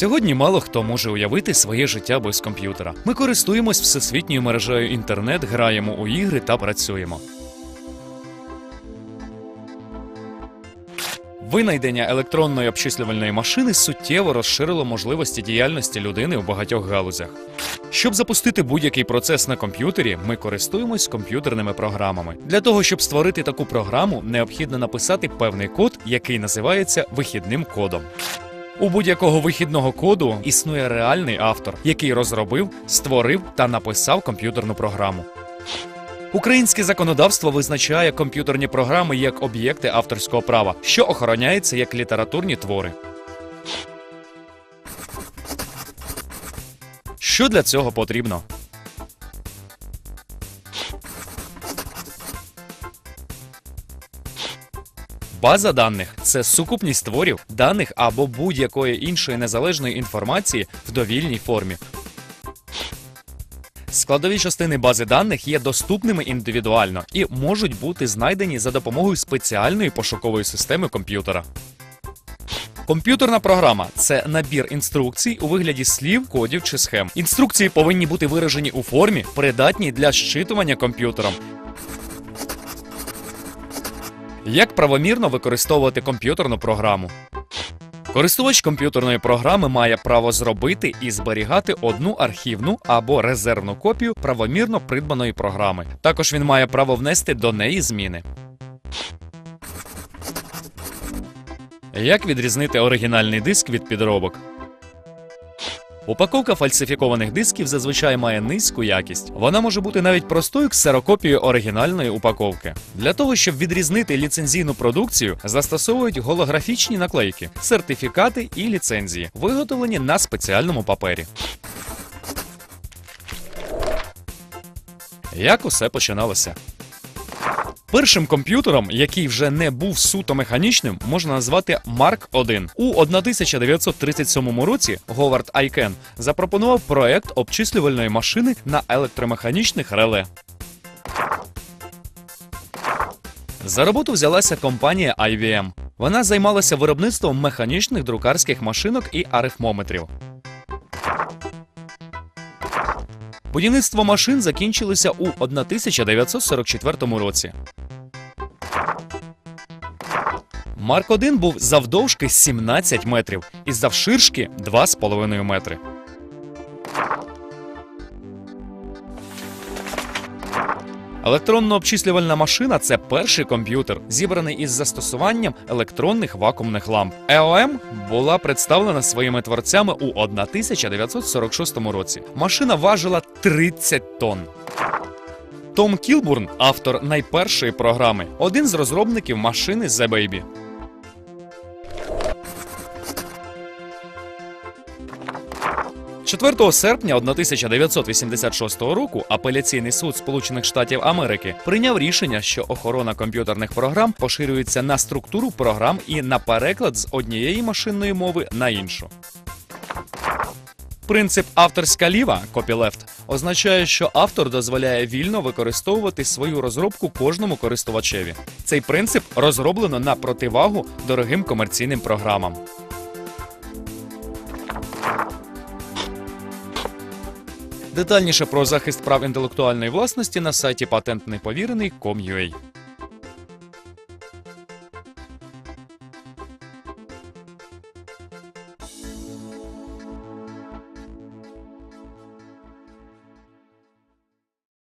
Сьогодні мало хто може уявити своє життя без комп'ютера. Ми користуємось всесвітньою мережею інтернет, граємо у ігри та працюємо. Винайдення електронної обчислювальної машини суттєво розширило можливості діяльності людини у багатьох галузях. Щоб запустити будь-який процес на комп'ютері, ми користуємось комп'ютерними програмами. Для того, щоб створити таку програму, необхідно написати певний код, який називається вихідним кодом. У будь-якого вихідного коду існує реальний автор, який розробив, створив та написав комп'ютерну програму. Українське законодавство визначає комп'ютерні програми як об'єкти авторського права, що охороняється як літературні твори. Що для цього потрібно? База даних це сукупність творів, даних або будь-якої іншої незалежної інформації в довільній формі. Складові частини бази даних є доступними індивідуально і можуть бути знайдені за допомогою спеціальної пошукової системи комп'ютера. Комп'ютерна програма це набір інструкцій у вигляді слів, кодів чи схем. Інструкції повинні бути виражені у формі, придатній для щитування комп'ютером. Як правомірно використовувати комп'ютерну програму? Користувач комп'ютерної програми має право зробити і зберігати одну архівну або резервну копію правомірно придбаної програми. Також він має право внести до неї зміни. Як відрізнити оригінальний диск від підробок? Упаковка фальсифікованих дисків зазвичай має низьку якість. Вона може бути навіть простою ксерокопією оригінальної упаковки. Для того, щоб відрізнити ліцензійну продукцію, застосовують голографічні наклейки, сертифікати і ліцензії, виготовлені на спеціальному папері. Як усе починалося? Першим комп'ютером, який вже не був суто механічним, можна назвати Марк 1 У 1937 році Говард Айкен запропонував проект обчислювальної машини на електромеханічних реле. За роботу взялася компанія IBM. Вона займалася виробництвом механічних друкарських машинок і арифмометрів. Будівництво машин закінчилося у 1944 році. Марк 1 був завдовжки 17 метрів і завширшки 2,5 метри. Електронно-обчислювальна машина це перший комп'ютер, зібраний із застосуванням електронних вакуумних ламп. ЕОМ була представлена своїми творцями у 1946 році. Машина важила 30 тонн. Том Кілбурн, автор найпершої програми, один з розробників машини The Baby. – 4 серпня 1986 року апеляційний суд Сполучених Штатів Америки прийняв рішення, що охорона комп'ютерних програм поширюється на структуру програм і на переклад з однієї машинної мови на іншу. Принцип авторська ліва copyleft означає, що автор дозволяє вільно використовувати свою розробку кожному користувачеві. Цей принцип розроблено на противагу дорогим комерційним програмам. Детальніше про захист прав інтелектуальної власності на сайті patentneповірений.com.ua